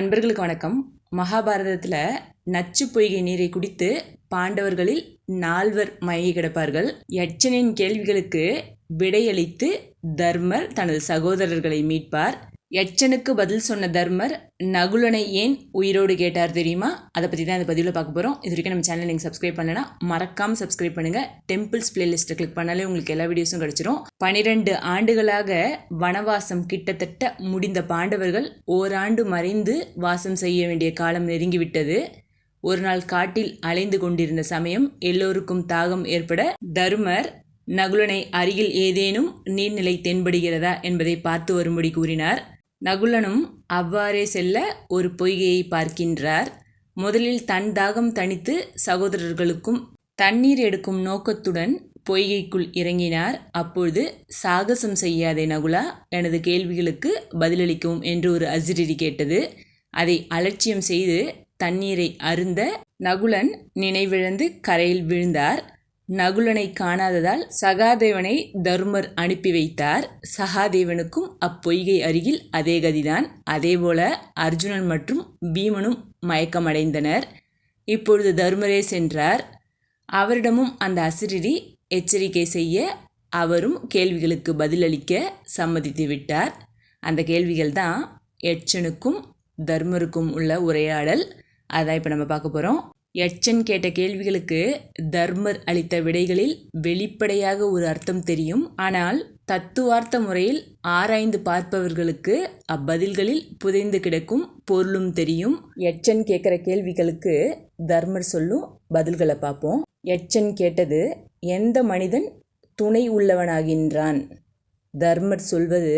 அன்பர்களுக்கு வணக்கம். மகாபாரதத்தில் நச்சு பொய்கை நீரை குடித்து பாண்டவர்களில் நால்வர் மயங்கி கிடப்பார்கள். யட்சனின் கேள்விகளுக்கு விடையளித்து தர்மர் தனது சகோதரர்களை மீட்பார். யட்சனுக்கு பதில் சொன்ன தர்மர் நகுலனை ஏன் உயிரோடு கேட்டார் தெரியுமா? அதை பற்றி தான் இந்த பதிவில் பார்க்க போகிறோம் இது வரைக்கும் நம்ம சேனல் நீங்கள் சப்ஸ்கிரைப் பண்ணனா மறக்காமல் சப்ஸ்கிரைப் பண்ணுங்கள் டெம்பிள்ஸ் பிளேலிஸ்ட்டை கிளிக் பண்ணாலே உங்களுக்கு எல்லா வீடியோஸும் கிடச்சிரும். பனிரெண்டு ஆண்டுகளாக வனவாசம் கிட்டத்தட்ட முடிந்த பாண்டவர்கள் ஓராண்டு மறைந்து வாசம் செய்ய வேண்டிய காலம் நெருங்கிவிட்டது. ஒரு நாள் காட்டில் அலைந்து கொண்டிருந்த சமயம் எல்லோருக்கும் தாகம் ஏற்பட தர்மர் நகுலனை அருகில் ஏதேனும் நீர்நிலை தென்படுகிறதா என்பதை பார்த்து வரும்படி கூறினார். நகுலனும் அவ்வாறே செல்ல ஒரு பொய்கையை பார்க்கின்றார். முதலில் தன் தாகம் தணித்து சகோதரர்களுக்கும் தண்ணீர் எடுக்கும் நோக்கத்துடன் பொய்கைக்குள் இறங்கினார். அப்பொழுது சாகசம் செய்யாதே நகுலா? எனது கேள்விகளுக்கு பதிலளிக்கவும் என்று ஒரு அசிரிரி கேட்டது. அதை அலட்சியம் செய்து தண்ணீரை அருந்த நகுலன் நினைவிழந்து கரையில் விழுந்தார். நகுலனை காணாததால் சகாதேவனை தர்மர் அனுப்பி வைத்தார். சகாதேவனுக்கும் அப்பொய்கை அருகில் அதே கதிதான். அதேபோல அர்ஜுனன் மற்றும் பீமனும் மயக்கமடைந்தனர். இப்பொழுது தர்மரே சென்றார். அவரிடமும் அந்த அசிரிடி எச்சரிக்கை செய்ய அவரும் கேள்விகளுக்கு பதிலளிக்க சம்மதித்து விட்டார். அந்த கேள்விகள் தான் எச்சனுக்கும் தர்மருக்கும் உள்ள உரையாடல். அதான் இப்போ நம்ம பார்க்க போகிறோம் யட்சன் கேட்ட கேள்விகளுக்கு தர்மர் அளித்த விடைகளில் வெளிப்படையாக ஒரு அர்த்தம் தெரியும். ஆனால் தத்துவார்த்த முறையில் ஆராய்ந்து பார்ப்பவர்களுக்கு அப்பதில்களில் புதைந்து கிடக்கும் பொருளும் தெரியும். எச்சன் கேட்குற கேள்விகளுக்கு தர்மர் சொல்லும் பதில்களை பார்ப்போம். யட்சன் கேட்டது எந்த மனிதன் துணை உள்ளவனாகின்றான்? தர்மர் சொல்வது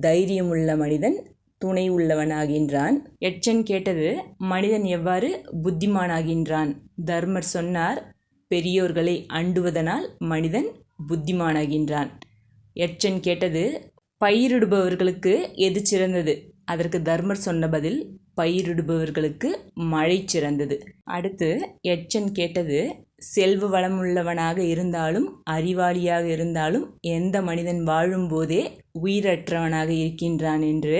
தைரியமுள்ள மனிதன் துணை உள்ளவனாகின்றான். எட்சன் கேட்டது மனிதன் எவ்வாறு புத்திமானாகின்றான்? தர்மர் சொன்னார் பெரியோர்களை அண்டுவதனால் மனிதன் புத்திமானாகின்றான். எட்சன் கேட்டது பயிரிடுபவர்களுக்கு எது சிறந்தது? அதற்கு தர்மர் சொன்ன பதில் பயிரிடுபவர்களுக்கு மழை சிறந்தது. அடுத்து எச்சன் கேட்டது செல்வ வளமுள்ளவனாக இருந்தாலும் அறிவாளியாக இருந்தாலும் எந்த மனிதன் வாழும்போதே உயிரற்றவனாக இருக்கின்றான் என்று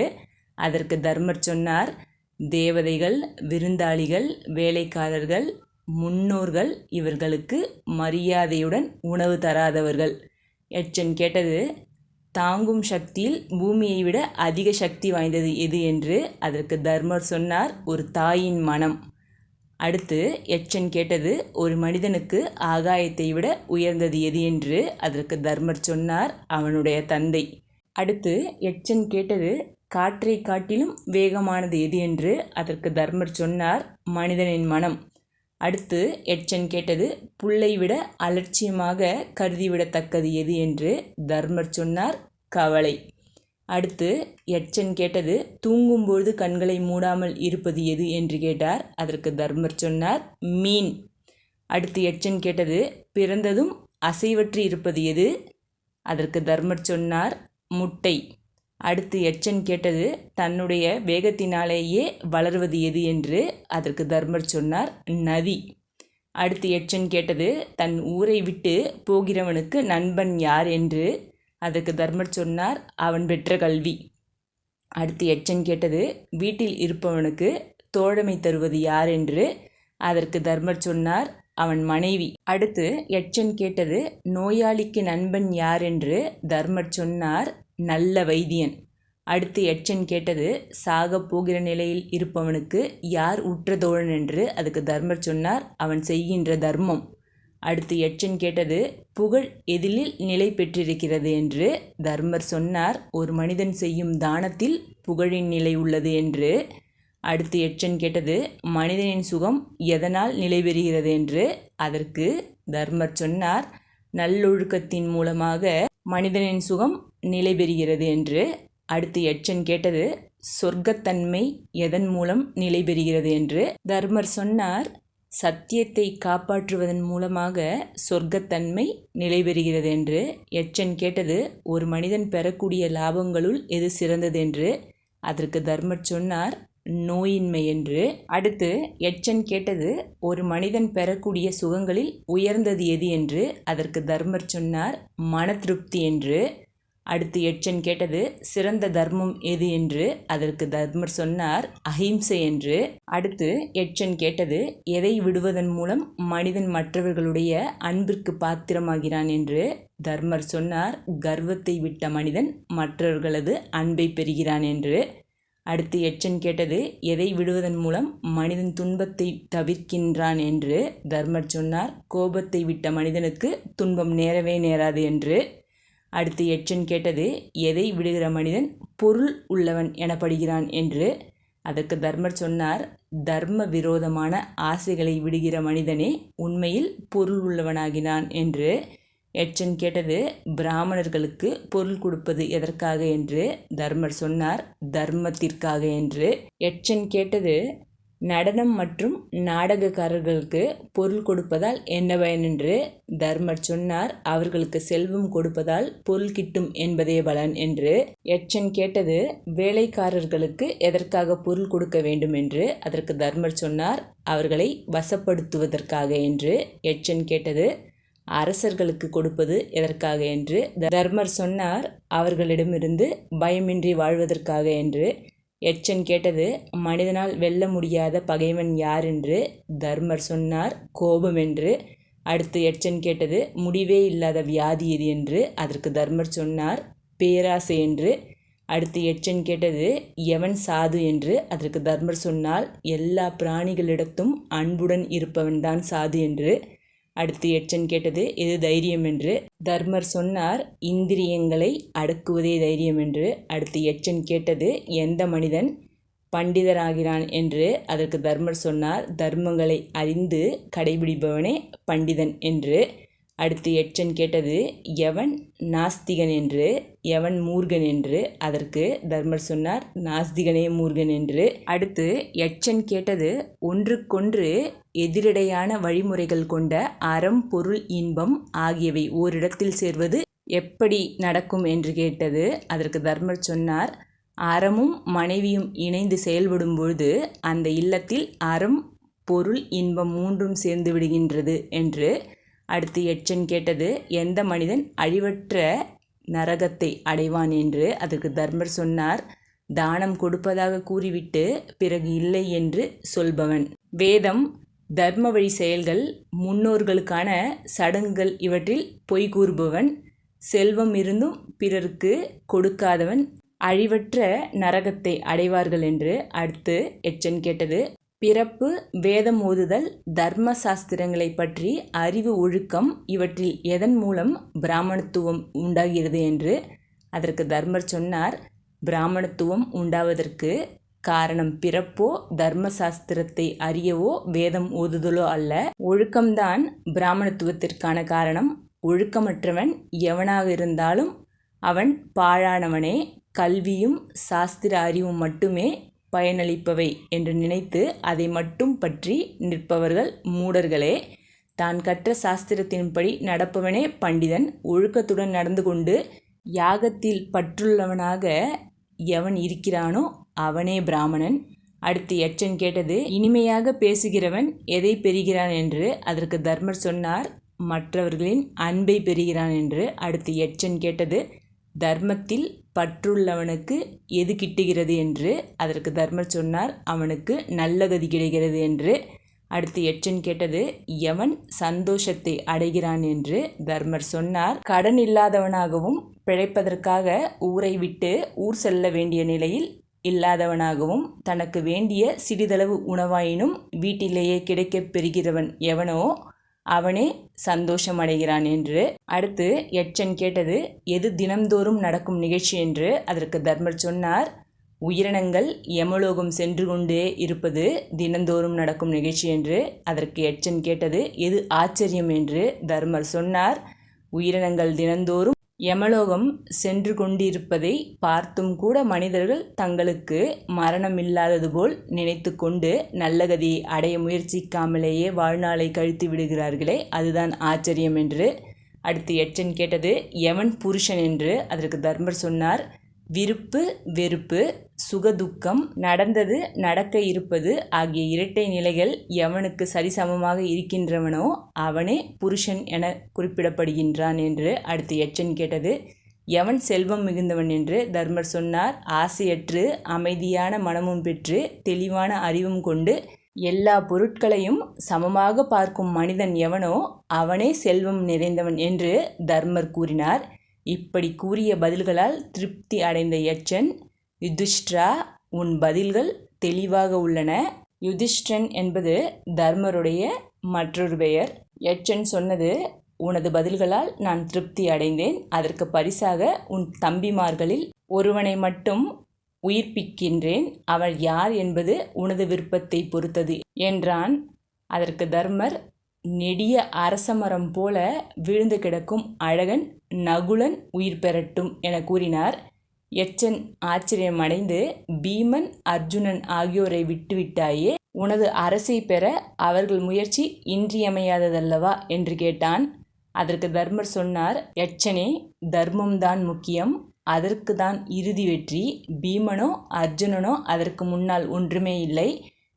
அதற்கு தர்மர் சொன்னார் தேவதைகள் விருந்தாளிகள் வேலைக்காரர்கள் முன்னோர்கள் இவர்களுக்கு மரியாதையுடன் உணவு தராதவர்கள். எச்சன் கேட்டது தாங்கும் சக்தியில் பூமியை விட அதிக சக்தி வாய்ந்தது எது? என்று அதற்கு தர்மர் சொன்னார் ஒரு தாயின் மனம். அடுத்து எச்சன் கேட்டது ஒரு மனிதனுக்கு ஆகாயத்தை விட உயர்ந்தது எது? என்று அதற்கு தர்மர் சொன்னார் அவனுடைய தந்தை. அடுத்து எச்சன் கேட்டது காற்றை காட்டிலும் வேகமானது எது என்று அதற்கு தர்மர் சொன்னார் மனிதனின் மனம். அடுத்து எச்சன் கேட்டது புல்லை விட அலட்சியமாக கருதிவிடத்தக்கது எது என்று தர்மர் சொன்னார் கவலை. அடுத்து எச்சன் கேட்டது தூங்கும்பொழுது கண்களை மூடாமல் இருப்பது எது என்று கேட்டார் அதற்கு தர்மர் சொன்னார் மீன். அடுத்து எச்சன் கேட்டது பிறந்ததும் அசைவற்று இருப்பது எது? அதற்கு தர்மர் சொன்னார் முட்டை. அடுத்து எச்சன் கேட்டது தன்னுடைய வேகத்தினாலேயே வளர்வது எது என்று அதற்கு தர்மர் சொன்னார் நதி. அடுத்து எச்சன் கேட்டது தன் ஊரை விட்டு போகிறவனுக்கு நண்பன் யார் என்று அதற்கு தர்மர் சொன்னார் அவன் பெற்ற கல்வி. அடுத்து எச்சன் கேட்டது வீட்டில் இருப்பவனுக்கு தோழமை தருவது யார் என்று அதற்கு தர்மர் சொன்னார் அவன் மனைவி. அடுத்து எச்சன் கேட்டது நோயாளிக்கு நண்பன் யார் என்று தர்மர் சொன்னார் நல்ல வைத்தியன். அடுத்து எச்சன் கேட்டது சாக போகிற நிலையில் இருப்பவனுக்கு யார் உற்ற தோழன் என்று அதுக்கு தர்மர் சொன்னார் அவன் செய்கின்ற தர்மம். அடுத்து எச்சன் கேட்டது புகழ் எதிலில் நிலை பெற்றிருக்கிறது என்று தர்மர் சொன்னார் ஒரு மனிதன் செய்யும் தானத்தில் புகழின் நிலை உள்ளது என்று. அடுத்து எச்சன் கேட்டது மனிதனின் சுகம் எதனால் நிலை பெறுகிறது என்று? அதற்கு தர்மர் சொன்னார் நல்லொழுக்கத்தின் மூலமாக மனிதனின் சுகம் நிலை பெறுகிறது என்று அடுத்து எச்சன் கேட்டது சொர்க்கத்தன்மை எதன் மூலம் நிலை பெறுகிறது என்று. தர்மர் சொன்னார் சத்தியத்தை காப்பாற்றுவதன் மூலமாக சொர்க்கத்தன்மை நிலை பெறுகிறது என்று. எச்சன் கேட்டது ஒரு மனிதன் பெறக்கூடிய லாபங்களுள் எது சிறந்தது என்று. அதற்கு தர்மர் சொன்னார் நோயின்மை என்று. அடுத்து எச்சன் கேட்டது ஒரு மனிதன் பெறக்கூடிய சுகங்களில் உயர்ந்தது எது என்று. அதற்கு தர்மர் சொன்னார் மன திருப்தி என்று. அடுத்து எச்சன் கேட்டது சிறந்த தர்மம் எது என்று. அதற்கு தர்மர் சொன்னார் அஹிம்சை என்று. அடுத்து எச்சன் கேட்டது எதை விடுவதன் மூலம் மனிதன் மற்றவர்களுடைய அன்பிற்கு பாத்திரமாகிறான் என்று. தர்மர் சொன்னார் கர்வத்தை விட்ட மனிதன் மற்றவர்களது அன்பை பெறுகிறான் என்று. அடுத்து எச்சன் கேட்டது எதை விடுவதன் மூலம் மனிதன் துன்பத்தை தவிர்க்கின்றான்? என்று தர்மர் சொன்னார். கோபத்தை விட்ட மனிதனுக்கு துன்பம் நேரவே நேராது என்று. அடுத்து எச்சன் கேட்டது எதை விடுகிற மனிதன் பொருள் உள்ளவன் எனப்படுகிறான்? என்று. அதற்கு தர்மர் சொன்னார் தர்ம விரோதமான ஆசைகளை விடுகிற மனிதனே உண்மையில் பொருள் உள்ளவனாகினான் என்று. எச்சன் கேட்டது பிராமணர்களுக்கு பொருள் கொடுப்பது எதற்காக என்று? தர்மர் சொன்னார் தர்மத்திற்காக என்று. எச்சன் கேட்டது நடனம் மற்றும் நாடகக்காரர்களுக்கு பொருள் கொடுப்பதால் என்ன பயன் என்று? தர்மர் சொன்னார் அவர்களுக்கு செல்வம் கொடுப்பதால் பொருள் கிட்டும் என்பதே பலன் என்று. எச்சன் கேட்டது வேலைக்காரர்களுக்கு எதற்காக பொருள் கொடுக்க வேண்டும் என்று? அதற்கு தர்மர் சொன்னார் அவர்களை வசப்படுத்துவதற்காக என்று. எச்சன் கேட்டது அரசர்களுக்கு கொடுப்பது எதற்காக என்று? தர்மர் சொன்னார் அவர்களிடமிருந்து பயமின்றி வாழ்வதற்காக என்று. எச்சன் கேட்டது மனிதனால் வெல்ல முடியாத பகைவன் யார் என்று? தர்மர் சொன்னார் கோபம் என்று. அடுத்து எச்சன் கேட்டது முடிவே இல்லாத வியாதி இது என்று? அதற்கு தர்மர் சொன்னார் பேராசை என்று. அடுத்து எச்சன் கேட்டது எவன் சாது என்று? அதற்கு தர்மர் சொன்னால் எல்லா பிராணிகளிடத்தும் அன்புடன் இருப்பவன்தான் சாது என்று. அடுத்து எச்சன் கேட்டது எது தைரியம் என்று தர்மர் சொன்னார் இந்திரியங்களை அடக்குவதே தைரியம் என்று அடுத்து எச்சன் கேட்டது எந்த மனிதன் பண்டிதராகிறான் என்று? அதற்கு தர்மர் சொன்னார் தர்மங்களை அறிந்து கடைபிடிப்பவனே பண்டிதன் என்று. அடுத்து எச்சன் கேட்டது எவன் நாஸ்திகன் என்று எவன் மூர்கன் என்று? அதற்கு தர்மர் சொன்னார் நாஸ்திகனே மூர்கன் என்று. அடுத்து எச்சன் கேட்டது ஒன்றுக்கொன்று எதிரிடையான வழிமுறைகள் கொண்ட அறம் பொருள் இன்பம் ஆகியவை ஓரிடத்தில் சேர்வது எப்படி நடக்கும்? என்று கேட்டது. அதற்கு தர்மர் சொன்னார் அறமும் மனைவியும் இணைந்து செயல்படும் பொழுது அந்த இல்லத்தில் அறம் பொருள் இன்பம் மூன்றும் சேர்ந்து விடுகின்றது என்று அடுத்து எச்சன் கேட்டது எந்த மனிதன் அழிவற்ற நரகத்தை அடைவான் என்று? அதற்கு தர்மர் சொன்னார் தானம் கொடுப்பதாக கூறிவிட்டு பிறகு இல்லை என்று சொல்பவன். வேதம் தர்ம வழி செயல்கள் முன்னோர்களுக்கான சடங்குகள் இவற்றில் பொய் கூறுபவன் செல்வம் இருந்தும் பிறருக்கு கொடுக்காதவன் அழிவற்ற நரகத்தை அடைவார்கள் என்று அடுத்து எச்சன் கேட்டது பிறப்பு வேதம் ஓதுதல் தர்ம சாஸ்திரங்களை பற்றி அறிவு ஒழுக்கம் இவற்றில் எதன் மூலம் பிராமணத்துவம் உண்டாகிறது என்று அதற்கு தர்மர் சொன்னார். பிராமணத்துவம் உண்டாவதற்கு காரணம் பிறப்போ தர்ம சாஸ்திரத்தை அறியவோ வேதம் ஓதுதலோ அல்ல. ஒழுக்கம்தான் பிராமணத்துவத்திற்கான காரணம். ஒழுக்கமற்றவன் எவனாக இருந்தாலும் அவன் பாழானவனே. கல்வியும் சாஸ்திர அறிவும் மட்டுமே பயனளிப்பவை என்று நினைத்து அதை மட்டும் பற்றி நிற்பவர்கள் மூடர்களே. தான் கற்ற சாஸ்திரத்தின்படி நடப்பவனே பண்டிதன். ஒழுக்கத்துடன் நடந்து கொண்டு யாகத்தில் பற்றுள்ளவனாக எவன் இருக்கிறானோ அவனே பிராமணன். அடுத்து எச்சன் கேட்டது இனிமையாக பேசுகிறவன் எதை பெறுகிறான் என்று அதற்கு தர்மர் சொன்னார். மற்றவர்களின் அன்பை பெறுகிறான் என்று அடுத்து எச்சன் கேட்டது தர்மத்தில் பற்றுள்ளவனுக்கு எது கிட்டுகிறது என்று அதற்கு தர்மர் சொன்னார் அவனுக்கு நல்ல கதி கிடைக்கிறது என்று. அடுத்து எச்சன் கேட்டது எவன் சந்தோஷத்தை அடைகிறான் என்று தர்மர் சொன்னார் கடன் இல்லாதவனாகவும் பிழைப்பதற்காக ஊரை விட்டு ஊர் செல்ல வேண்டிய நிலையில் இல்லாதவனாகவும் தனக்கு வேண்டிய சிறிதளவு உணவாயினும் வீட்டிலேயே கிடைக்கப் பெறுகிறவன் எவனோ அவனே சந்தோஷம் அடைகிறான் என்று. அடுத்து எச்சன் கேட்டது எது தினம்தோறும் நடக்கும் நிகழ்ச்சி? என்று அதற்கு தர்மர் சொன்னார் உயிரினங்கள் யமலோகம் சென்று கொண்டே இருப்பது தினந்தோறும் நடக்கும் நிகழ்ச்சி என்று. அதற்கு எச்சன் கேட்டது எது ஆச்சரியம்? என்று தர்மர் சொன்னார் உயிரினங்கள் தினந்தோறும் யமலோகம் சென்று கொண்டிருப்பதை பார்த்தும் கூட மனிதர்கள் தங்களுக்கு மரணமில்லாதது போல் நினைத்து கொண்டு நல்ல கதியை அடைய முயற்சிக்காமலேயே வாழ்நாளை கழித்து விடுகிறார்களே. அதுதான் ஆச்சரியம் என்று அடுத்து எச்சன் கேட்டது எவன் புருஷன் என்று அதற்கு தர்மர் சொன்னார். விருப்பு வெறுப்பு சுகதுக்கம் நடந்தது நடக்க இருப்பது ஆகிய இரட்டை நிலைகள் எவனுக்கு சரிசமமாக இருக்கின்றவனோ அவனே புருஷன் என குறிப்பிடப்படுகின்றான் என்று அடுத்து எச்சன் கேட்டது. எவன் செல்வம் மிகுந்தவன் என்று தர்மர் சொன்னார். ஆசையற்று அமைதியான மனமும் பெற்று தெளிவான அறிவும் கொண்டு எல்லா பொருட்களையும் சமமாக பார்க்கும் மனிதன் எவனோ அவனே செல்வம் நிறைந்தவன் என்று தர்மர் கூறினார். இப்படி கூறிய பதில்களால் திருப்தி அடைந்த யட்சன் யுதிஷ்டிரா உன் பதில்கள் தெளிவாக உள்ளன. யுதிஷ்டன் என்பது தர்மருடைய மற்றொரு பெயர். யட்சன் சொன்னது உனது பதில்களால் நான் திருப்தி அடைந்தேன். அதற்கு பரிசாக உன் தம்பிமார்களில் ஒருவனை மட்டும் உயிர்ப்பிக்கின்றேன். அவள் யார் என்பது உனது விருப்பத்தை பொறுத்தது என்றான். அதற்கு தர்மர் நெடிய அரசமரம் போல விழுந்து கிடக்கும் அழகன் நகுலன் உயிர் பெறட்டும் என கூறினார். எச்சன் ஆச்சரியமடைந்து பீமன் அர்ஜுனன் ஆகியோரை விட்டுவிட்டாயே உனது அரசை பெற அவர்கள் முயற்சி இன்றியமையாததல்லவா? என்று கேட்டான். அதற்கு தர்மர் சொன்னார் எச்சனே தர்மம்தான் முக்கியம். அதற்கு தான் இறுதி வெற்றி. பீமனோ அர்ஜுனனோ அதற்கு முன்னால் ஒன்றுமே இல்லை.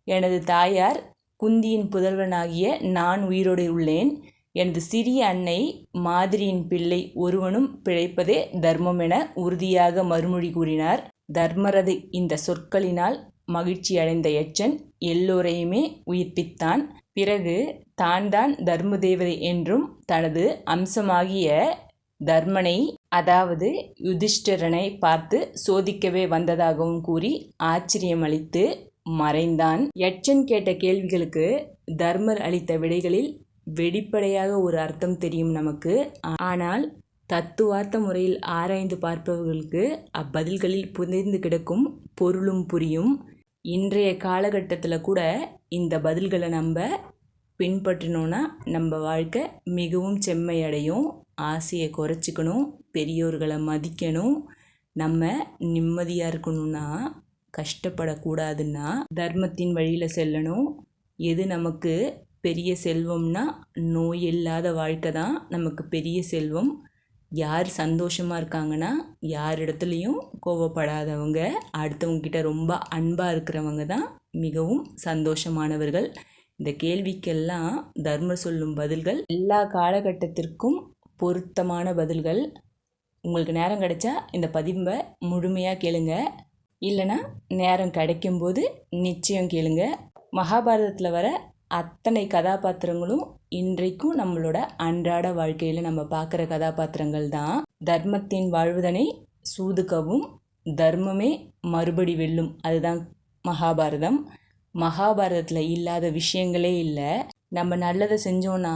எனது தாயார் குந்தியின் புதல்வனாகிய நான் உயிரோடு உள்ளேன் எனது சிறிய அன்னை மாதிரியின் பிள்ளை ஒருவனும் பிழைப்பதே தர்மம் என உறுதியாக மறுமொழி கூறினார். தர்மரது இந்த சொற்களினால் மகிழ்ச்சி அடைந்த எச்சன் எல்லோரையுமே உயிர்ப்பித்தான். பிறகு தான் தான் தர்ம தேவதை என்றும் தனது அம்சமாகிய தர்மனை அதாவது யுதிஷ்டரனை பார்த்து சோதிக்கவே வந்ததாகவும் கூறி ஆச்சரியமளித்து மறைந்தான். யட்சன் கேட்ட கேள்விகளுக்கு தர்மர் அளித்த விடைகளில் வெளிப்படையாக ஒரு அர்த்தம் தெரியும் நமக்கு. ஆனால் தத்துவார்த்த முறையில் ஆராய்ந்து பார்ப்பவர்களுக்கு அப்பதில்களில் புதைந்து கிடக்கும் பொருளும் புரியும். இன்றைய காலகட்டத்தில் கூட இந்த பதில்களை நம்ம பின்பற்றினோன்னா நம்ம வாழ்க்கை மிகவும் செம்மையடையும். ஆசையை குறைச்சிக்கணும் பெரியோர்களை மதிக்கணும் நம்ம நிம்மதியாக இருக்கணும்னா கஷ்டப்படக்கூடாதுன்னா தர்மத்தின் வழியில் செல்லணும். எது நமக்கு பெரிய செல்வம்னா நோய் இல்லாத வாழ்க்கை தான் நமக்கு பெரிய செல்வம். யார் சந்தோஷமாக இருக்காங்கன்னா யார் இடத்துலையும் கோவப்படாதவங்க அடுத்தவங்கக்கிட்ட ரொம்ப அன்பாக இருக்கிறவங்க தான் மிகவும் சந்தோஷமானவர்கள். இந்த கேள்விக்கெல்லாம் தர்மம் சொல்லும் பதில்கள் எல்லா காலகட்டத்திற்கும் பொருத்தமான பதில்கள். உங்களுக்கு நேரம் கிடைச்சா இந்த பதிவை முழுமையாக கேளுங்கள் இல்லைன்னா நேரம் கிடைக்கும்போது நிச்சயம் கேளுங்க. மகாபாரதத்தில் வர அத்தனை கதாபாத்திரங்களும் இன்றைக்கும் நம்மளோட அன்றாட வாழ்க்கையில் நம்ம பார்க்குற கதாபாத்திரங்கள் தான். தர்மத்தின் வாழ்வுதனை சூதுக்கவும் தர்மமே மறுபடி வெல்லும். அதுதான் மகாபாரதம். மகாபாரதத்தில் இல்லாத விஷயங்களே இல்லை. நம்ம நல்லதை செஞ்சோன்னா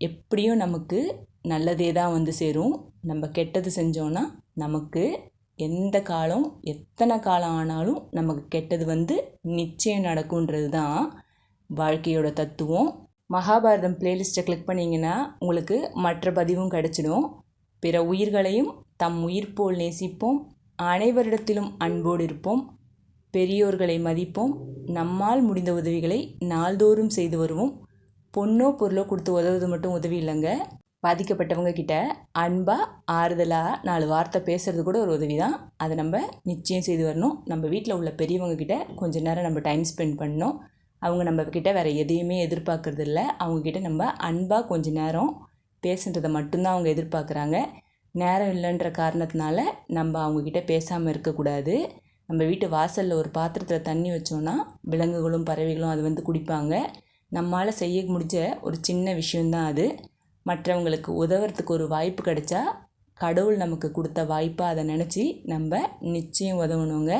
எப்படியும் நமக்கு நல்லதே தான் வந்து சேரும். நம்ம கெட்டது செஞ்சோன்னா நமக்கு எந்த காலம் எத்தனை காலம் ஆனாலும் நமக்கு கெட்டது வந்து நிச்சயம் நடக்குன்றது தான் வாழ்க்கையோட தத்துவம். மகாபாரதம் பிளேலிஸ்ட்டை கிளிக் பண்ணிங்கன்னா உங்களுக்கு மற்ற பதிவும் கிடச்சிடும். பிற உயிர்களையும் தம் உயிர் போல் நேசிப்போம். அனைவரிடத்திலும் அன்போடு இருப்போம். பெரியோர்களை மதிப்போம். நம்மால் முடிந்த உதவிகளை நாள்தோறும் செய்து வருவோம். பொண்ணோ பொருளோ கொடுத்து உதவுவது மட்டும் உதவி இல்லைங்க. பாதிக்கப்பட்டவங்க கிட்ட அன்பாக ஆறுதலாக நாலு வார்த்தை பேசுகிறது கூட ஒரு உதவி தான் அதை நம்ம நிச்சயம் செய்து வரணும். நம்ம வீட்டில் உள்ள பெரியவங்க கிட்ட கொஞ்சம் நேரம் நம்ம டைம் ஸ்பெண்ட் பண்ணணும். அவங்க நம்ம கிட்ட வேறு எதையுமே எதிர்பார்க்கறது இல்லை. அவங்கக்கிட்ட நம்ம அன்பாக கொஞ்சம் நேரம் பேசுன்றதை மட்டும்தான் அவங்க எதிர்பார்க்குறாங்க. நேரம் இல்லைன்ற காரணத்தினால நம்ம அவங்கக்கிட்ட பேசாமல் இருக்கக்கூடாது. நம்ம வீட்டு வாசலில் ஒரு பாத்திரத்தில் தண்ணி வச்சோன்னா விலங்குகளும் பறவைகளும் அது வந்து குடிப்பாங்க. நம்மளால் செய்ய முடிஞ்ச ஒரு சின்ன விஷயந்தான் அது. மற்றவங்களுக்கு உதவுறதுக்கு ஒரு வாய்ப்பு கிடைச்சா கடவுள் நமக்கு கொடுத்த வாய்ப்பாக அதை நினச்சி நம்ம நிச்சயம் உதவணுங்க.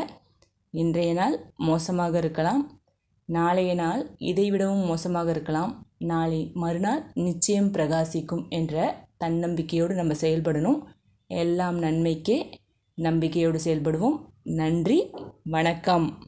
இன்றைய நாள் மோசமாக இருக்கலாம். நாளைய நாள் இதைவிடவும் மோசமாக இருக்கலாம். நாளை மறுநாள் நிச்சயம் பிரகாசிக்கும் என்ற தன்னம்பிக்கையோடு நம்ம செயல்படணும். எல்லாம் நன்மைக்கே நம்பிக்கையோடு செயல்படுவோம். நன்றி. வணக்கம்.